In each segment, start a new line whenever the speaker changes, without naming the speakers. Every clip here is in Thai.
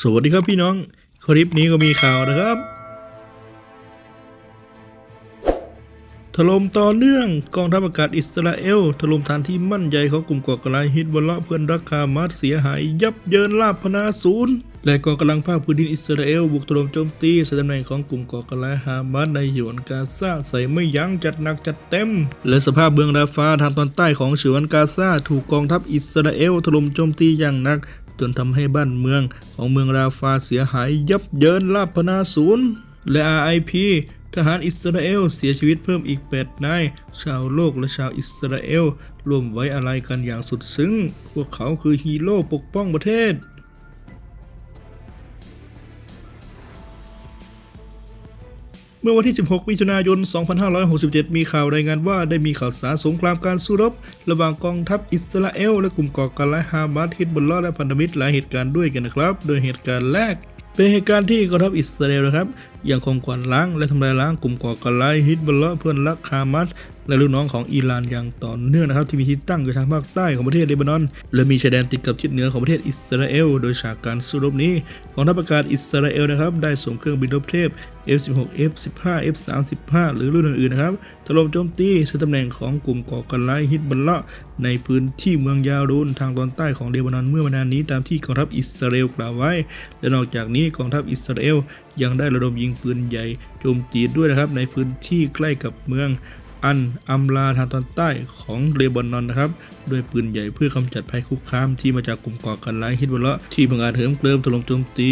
สวัสดีครับพี่น้อง คลิปนี้ก็มีข่าวนะครับถล่มต่อเนื่องกองทัพอากาศอิสราเอลถล่มฐานที่มั่นใหญ่ของกลุ่มก่อการร้ายฮิตบอลละเพื่อนรักคามาสเสียหาย ยับเยินลาบพนาศูนย์และกองกำลังภาคพื้นดินอิสราเอลบุกถล่มโจมตีสถานแหน่งของกลุ่มก่อการร้ายฮามาสในฉนวนกาซาใส่ไม่ยั้งจัดหนักจัดเต็ม และสภาพเมืองราฟาทางตอนใต้ของฉวนกาซาถูกกองทัพอิสราเอลถล่มโจมตีอย่างหนัก จนทำให้บ้านเมืองของเมืองราฟาเสียหายยับเยินลาบพนาศูนย์ และ RIP ทหารอิสราเอลเสียชีวิตเพิ่มอีก 8 นาย ชาวโลกและชาวอิสราเอลร่วมไว้อาลัยกันอย่างสุดซึ้ง พวกเขาคือฮีโร่ปกป้องประเทศ มื่อวันที่ 16 มิถุนายน 2567 มีข่าวรายงานว่าได้มีข่าวสารสงครามการสู้รบ ระหว่างกองทัพอิสราเอล และกลุ่มก่อการร้ายฮามาสฮิตบุลลอและพันธมิตรหลายเหตุการณ์ด้วยกันนะครับ โดยเหตุการณ์แรกเป็นเหตุการณ์ที่กองทัพอิสราเอลนะครับ ยังคงกวาดล้างและทำลายล้างกลุ่มก่อการร้ายฮิตบุลล์เพื่อนรักฮามาสและลูกน้องของอิหร่านอย่างต่อเนื่องนะครับ ที่มีที่ตั้งอยู่ทางภาคใต้ของประเทศเลบานอน และมีชายแดนติดกับทิศเหนือของประเทศอิสราเอล โดยฉากการสู้รบนี้กองทัพอากาศอิสราเอลนะครับได้ส่งเครื่องบินรบเทพ F16 F15 F35 หรือรุ่นอื่นๆนะครับถล่มโจมตีสถานตำแหน่งของกลุ่มก่อการร้ายฮิตบัลเลาะห์ในพื้นที่เมืองยารูนทางตอนใต้ของเลบานอนเมื่อวันนานนี้ตามที่กองทัพอิสราเอลกล่าวไว้ และนอกจากนี้กองทัพอิสราเอลยังได้ระดมยิงปืนใหญ่โจมตีด้วยนะครับ ในพื้นที่ใกล้กับเมืองอันอัมลาทางตอนใต้ของเลบานอนนะครับด้วยปืนใหญ่เพื่อกำจัดภัยคุกคามที่มาจากกลุ่มก่อการร้ายฮิตบัลเลาะห์ที่บังอาจเหิมเกริมถล่มโจมตี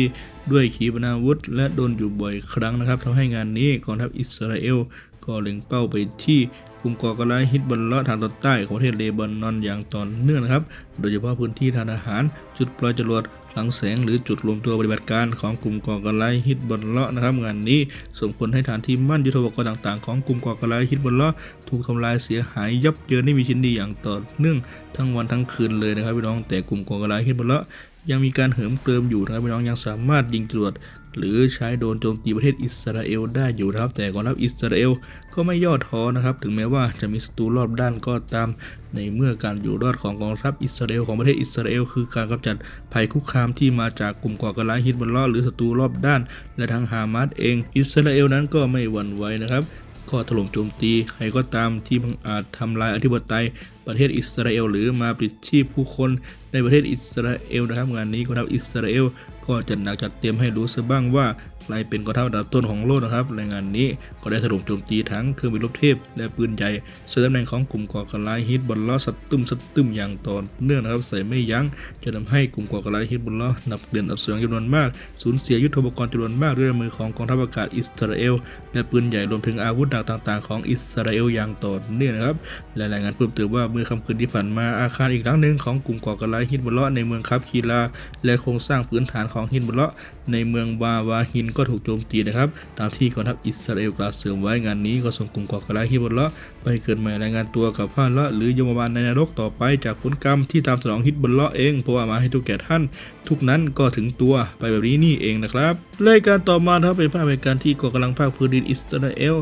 ด้วยขีปนาวุธ และโดนอยู่บ่อยครั้งนะครับทำให้งานนี้กองทัพอิสราเอลก็เล็งเป้าไปที่กลุ่มก่อการร้ายฮิตบัลเลาะห์ทางตอนใต้ของประเทศเลบานอนอย่างต่อเนื่องนะครับ โดยเฉพาะพื้นที่ทางอาหาร จุดปล่อยจรวด หลังแสงหรือจุดรวมตัวปฏิบัติการของกลุ่มก่อการร้ายฮิตบัลเลาะนะครับ งานนี้ส่งผลให้ฐานที่มั่นยุทธปกรณ์ต่างๆของกลุ่มก่อการร้ายฮิตบัลเลาะถูกทำลายเสียหายยับเยินไม่มีชิ้นดีอย่างต่อเนื่องทั้งวันทั้งคืนเลยนะครับพี่น้องแต่กลุ่มก่อการร้ายฮิตบัลเลาะยังมีการเหิมเกริมอยู่นะครับพี่น้องยังสามารถยิงจรวด หรือใช้โดนโจมตีประเทศอิสราเอลได้อยู่นะครับ แต่กองทัพอิสราเอลก็ไม่ย่อท้อนะครับ ถึงแม้ว่าจะมีศัตรูรอบด้านก็ตาม ในเมื่อการอยู่รอดของกองทัพอิสราเอลของประเทศอิสราเอลคือการกำจัดภัยคุกคามที่มาจากกลุ่มก่อการร้ายฮิตบอลลาะห์หรือศัตรูรอบด้าน และทางฮามาสเอง อิสราเอลนั้นก็ไม่หวั่นไหวนะครับ ก็ถล่มโจมตีใครก็ตามที่บังอาจทำลายอธิปไตยประเทศอิสราเอล หรือมาปลิดชีพผู้คนในประเทศอิสราเอลนะครับงานนี้กองทัพอิสราเอลก็จัดหนักจัดเต็มให้รู้ซะบ้างว่า ใครเป็นกองทัพอันดับต้นของโลกนะครับในงานนี้ก็ได้ถล่มโจมตีทั้งเครื่องบินรบเทพ และปืนใหญ่ส่วนตำแหน่งของกลุ่มก่อการร้ายฮิตบอลล้อสัตตึมสัตตึมอย่างต่อเนื่องนะครับใส่ไม่ยั้งจะทำให้กลุ่มก่อการร้ายฮิตบอลล้อนับเดือนอับเสียงจำนวนมากสูญเสียยุทโธปกรณ์จำนวนมากด้วยมือของกองทัพอากาศอิสราเอล และปืนใหญ่รวมถึงอาวุธหนักต่างๆ ของอิสราเอลอย่างต่อเนื่องนะครับและรายงานเพิ่มเติมว่าเมื่อค่ำคืนที่ผ่านมาอาคารอีกหลังหนึ่งของกลุ่มก่อการร้ายฮิตบุลลาะห์ในเมืองคับคีลาและโครงสร้างพื้นฐานของฮิตบุลล์ในเมืองวาวาฮินก็ถูกโจมตีนะครับ ตามที่กองทัพอิสราเอลกล่าวเสริมไว้งานนี้ก็ส่งกลุ่มก่อการร้ายฮิบุลเลาะไปเกิดใหม่รายงานตัวกับพานละหรือยมบาลในนรกต่อไปจากผลกรรมที่ตามสนองฮิตบุลเลาะเองเพราะว่ามาให้ทุกแก่ท่าน ทุกนั้นก็ถึงตัวไปแบบนี้นี่เองนะครับรายการต่อมาครับเป็นภาพเหตุการณ์ที่กองกำลังภาคพื้นดินอิสราเอล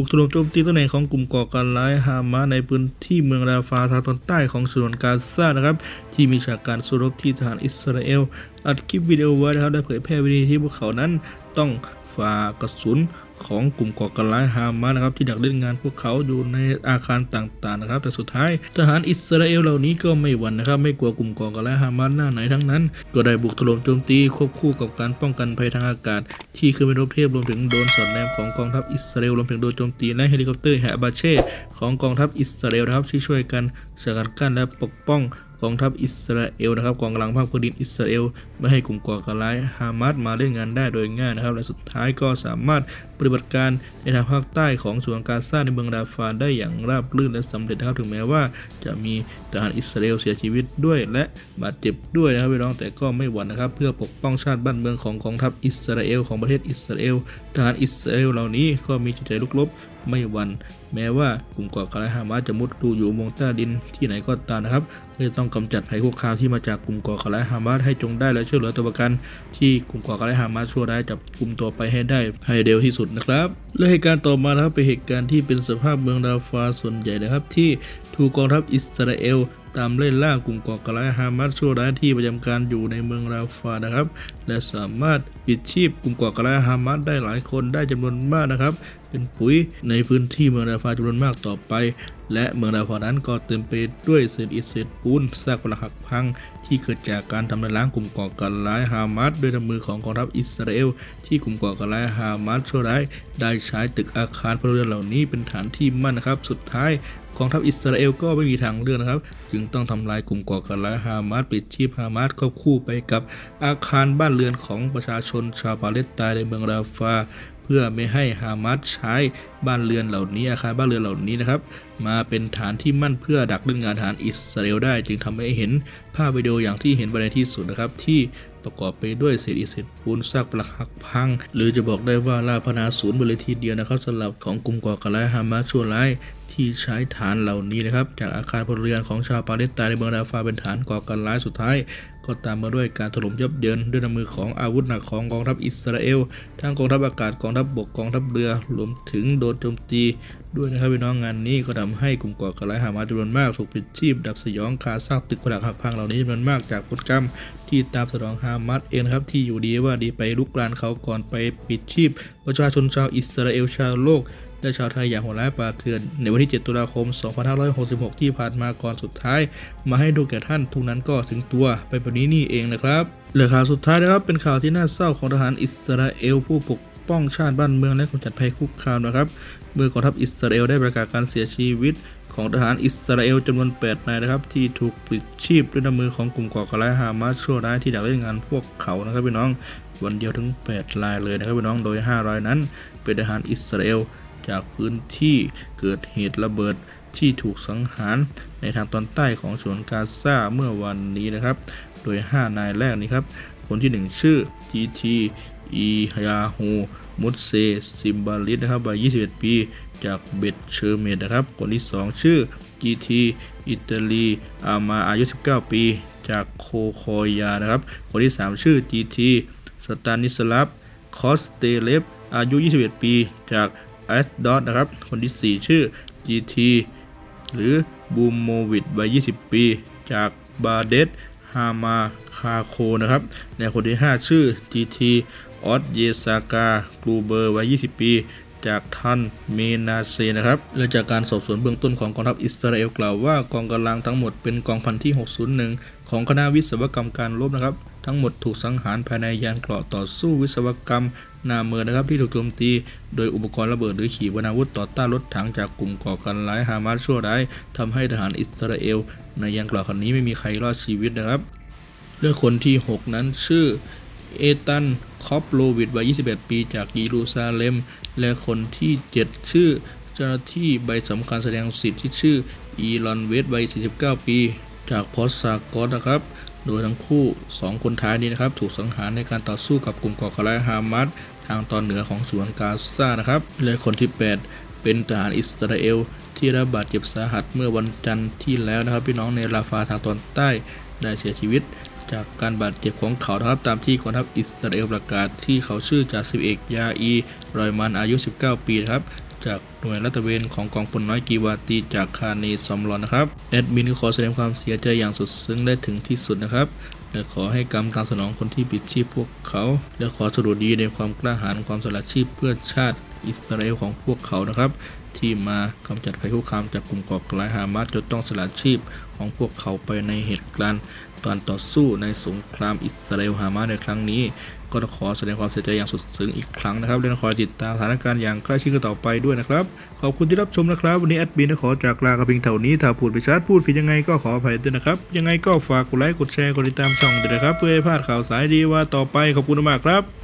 บุกถล่มโจมตีตัวไหนของกลุ่มก่อการร้ายฮามาในพื้นที่เมืองราฟาทางตอนใต้ของสนวนกาซานะครับ ที่มีฉากการสู้รบที่ทหารอิสราเอล อัดคลิปวิดีโอไว้นะครับ ได้เผยแพร่วิดีที่พวกเขานั้นต้องฝ่ากระสุน ของกลุ่มก่อการร้ายฮามาสนะครับที่ดักเล่นงานพวกเขาอยู่ในอาคารต่างๆนะครับแต่สุดท้ายทหารอิสราเอลเหล่านี้ก็ไม่หวั่นนะครับ ไม่กลัวกลุ่มก่อการร้ายฮามาสหน้าไหนทั้งนั้น ก็ได้บุกถล่มโจมตีควบคู่กับการป้องกันภัยทางอากาศ ที่คือเป็นรบเทพรวมถึงโดนสอดแนมของกองทัพอิสราเอลรวมถึงโดนโจมตีและเฮลิคอปเตอร์แฮบาเช่ของกองทัพอิสราเอลนะครับที่ช่วยกันสกัดกั้นและปกป้องกองทัพอิสราเอลนะครับกองกำลังภาคพื้นดินอิสราเอลไม่ให้กลุ่มก่อการร้ายฮามาสมาเล่นงานได้โดยง่ายนะครับ และสุดท้ายก็สามารถปฏิบัติการในทางภาคใต้ของส่วนกาซาในเมืองราฟาได้อย่างราบรื่นและสำเร็จนะครับถึงแม้ว่าจะมีทหารอิสราเอลเสียชีวิตด้วยและบาดเจ็บด้วยนะครับพี่น้องแต่ก็ไม่หวั่นนะครับ เพื่อปกป้องชาติบ้านเมืองของกองทัพอิสราเอลของประเทศอิสราเอลทหารอิสราเอลเหล่านี้ก็มีจิตใจลุกลบไม่หวันแม้ว่ากลุ่มก่อการร้ายฮามาสจะมุดดูอยู่อุโมงใต้ดินที่ไหนก็ตามนะครับก็จะต้องกำจัดภัยคุกคามที่มาจากกลุ่มก่อการร้ายฮามาสให้จงได้และช่วยเหลือตัวประกัน ที่กลุ่มก่อการร้ายฮามาสชั่วร้ายจับกลุ่มตัวไปให้ได้ให้เร็วที่สุดนะครับ และเหตุการณ์ต่อมาครับเป็นเหตุการณ์ที่เป็นสภาพเมืองราฟาส่วนใหญ่นะครับ ที่ถูกกองทัพอิสราเอลตามไล่นล่ากลุ่มก่อการร้ายฮามาสชั่วร้ายที่ประจำการอยู่ในเมืองราฟานะครับ และสามารถปิดชีพกลุ่มก่อการร้ายฮามาสได้หลายคนได้จำนวนมากนะครับ เป็นปุ๋ยในพื้นที่เมืองราฟาจำนวนมากต่อไป และเมืองราฟานั้นก็เต็มไปด้วยเศษอิฐเศษปูนซากปรักหักพัง ที่เกิดจากการทำลายล้างกลุ่มก่อการร้ายฮามาสด้วยน้ำมือของกองทัพอิสราเอลที่กลุ่มก่อการร้ายฮามาสชั่วร้ายได้ใช้ตึกอาคารพลเรือนเหล่านี้เป็นฐานที่มั่นนะครับสุดท้ายกองทัพอิสราเอลก็ไม่มีทางเลือกนะครับ จึงต้องทำลายกลุ่มก่อการร้ายฮามาสปิดชีพฮามาสควบคู่ไปกับอาคารบ้านเรือนของประชาชนชาวปาเลสไตน์ในเมืองราฟา พื่อไม่ให้ฮามาสใช้บ้านเรือนเหล่านี้อาคารบ้านเรือนเหล่านี้นะครับ มาเป็นฐานที่มั่นเพื่อดักเล่นงานทหารอิสราเอลได้ จึงทำให้เห็นภาพวิดีโออย่างที่เห็นไปในที่สุดนะครับ ที่ประกอบไปด้วยเศษอิฐเศษปูนซากปรักหักพัง หรือจะบอกได้ว่าลาพนาศูนย์บริทีเดียวนะครับสำหรับของกลุ่มก่อการร้ายฮามาสชั่วร้ายที่ใช้ฐานเหล่านี้นะครับ จากอาคารพลเรือนของชาวปาเลสไตน์ในเมืองราฟาเป็นฐานก่อการร้ายสุดท้าย ก็ตามมาด้วยการถล่มยับเยินด้วยน้ำมือของอาวุธหนักของกองทัพอิสราเอล ทั้งกองทัพอากาศกองทัพบกกองทัพเรือรวมถึงโดนโจมตี ด้วยนะครับพี่น้องงานนี้ก็ทำให้กลุ่มก่อการร้ายฮามาสจำนวนมากถูกปิดชีพ ดับสยองคาซากตึกผลักหักพังเหล่านี้จำนวนมากจากพฤติกรรมที่ตามสนองฮามาสเองครับที่อยู่ดีว่าดีไปลุกรานเขาก่อนไปปิดชีพ ประชาชนชาวอิสราเอลชาวโลก และชาวไทยอย่างโหดร้ายป่าเถื่อน ในวันที่ 7 ตุลาคม 2566 ที่ผ่านมาก่อนสุดท้าย มาให้ดูแก่ท่านทุกนั้นก็ถึงตัวไปแบบนี้นี่เองนะครับและข่าวสุดท้ายนะครับเป็นข่าวที่น่าเศร้าของทหารอิสราเอลผู้ปกป้องชาติบ้านเมืองและกำจัดภัยคุกคามนะครับ เมื่อกองทัพอิสราเอลได้ประกาศการเสียชีวิตของทหารอิสราเอลจำนวน 8 นายนะครับ ที่ถูกปลิดชีพด้วยน้ำมือของกลุ่มก่อการร้ายฮามาสชั่วร้ายที่ดักเล่นงานพวกเขานะครับพี่น้อง วันเดียวถึง 8 รายเลยนะครับพี่น้องโดย 5 รายนั้น เป็นทหารอิสราเอล จากพื้นที่เกิดเหตุระเบิดที่ถูกสังหารในทางตอนใต้ของฉนวนกาซาเมื่อวันนี้นะครับ โดย 5 นายแรกนี้ครับ คนที่ 1 ชื่อ GT อียาฮูมุตเซซิมบาลิสนะครับวัย21 ปี จากเบตเชอร์เมดนะครับ คนที่ 2 ชื่อ GT อิตาลีอามาอายุ 19 ปี จากโคโคยานะครับ คนที่ 3 ชื่อ GT สตานิสลาฟคอสเตเลฟอายุ 21 ปี จาก แอสดอนะครับ คนที่ 4 ชื่อ GT หรือบูมโมวิดวัย 20 ปี จากบาเดสฮามาคาโคนะครับและคนที่ 5 ชื่อ GT ออสเยซากากรูเบอร์วัย 20 ปี จากทันเมนาเซนะครับ และจากการสอบสวนเบื้องต้นของกองทัพอิสราเอลกล่าวว่ากองกำลังทั้งหมดเป็นกองพันที่ 601 ของคณะวิศวกรรมการรบนะครับ ทั้งหมดถูกสังหารภายในยานเกราะต่อสู้วิศวกรรม นาเมอร์นะครับที่ถูกโจมตีโดยอุปกรณ์ระเบิดหรือขีปนาวุธต่อต้านรถถังจากกลุ่มก่อการร้ายฮามาสชั่วร้ายทำให้ทหารอิสราเอล ในยานเกราะคันนี้ไม่มีใครรอดชีวิตนะครับเลือกคนที่ 6 นั้นชื่อเอตันคอปโลวิดวัย 21 ปีจากเยรูซาเล็ม และคนที่ 7 ชื่อเจ้าหน้าที่ใบสำคัญแสดงสิทธิ์ที่ชื่ออีลอนเวสวัย 49 ปี จากพอสซากอสนะครับ โดยทั้งคู่ 2 คนท้ายนี้นะครับ ถูกสังหารในการต่อสู้กับกลุ่มก่อการร้ายฮามาสทางตอนเหนือของสวนกาซานะครับ และคนที่ 8 เป็นทหารอิสราเอล ที่ได้รับบาดเจ็บสาหัสเมื่อวันจันทร์ที่แล้วนะครับ พี่น้องในราฟาทางตอนใต้ได้เสียชีวิต จากการบาดเจ็บของเขานะครับตามที่กองทัพอิสราเอลประกาศที่เขาชื่อจากสิบเอกยาอีรอยมันอายุ 19 ปีครับ จากหน่วยรัตเวนของกองพลน้อยกีวาตีจากคาเนซอมรอนนะครับแอดมินขอแสดงความเสียใจอย่างสุดซึ้งได้ถึงที่สุดนะครับและขอให้กรรมตามสนองคนที่ปิดชีพพวกเขา และขอสรุปดีในความกล้าหาญความสละชีพเพื่อชาติอิสราเอลของพวกเขานะครับ ที่มากำจัดภัยคุกคามจากกลุ่มก่อการร้ายฮามาสจนต้องสละชีพของพวกเขาไปในเหตุการณ์ ตอนต่อสู้ในสงครามอิสราเอลฮามาสในครั้งนี้ ก็ขอแสดงความเสียใจอย่างสุดซึ้งอีกครั้งนะครับและขอติดตามสถานการณ์อย่างใกล้ชิดกันต่อไปด้วยนะครับ ขอบคุณที่รับชมนะครับ วันนี้แอดมินขอจากลากระเพียงเท่านี้ถ้าพูดไปชัดพูดผิดยังไงก็ขออภัยด้วยนะครับ ยังไงก็ฝากกดไลค์กดแชร์กดติดตามช่องด้วยนะครับ เพื่อให้พลาดข่าวสายดีว่าต่อไปขอบคุณมากครับ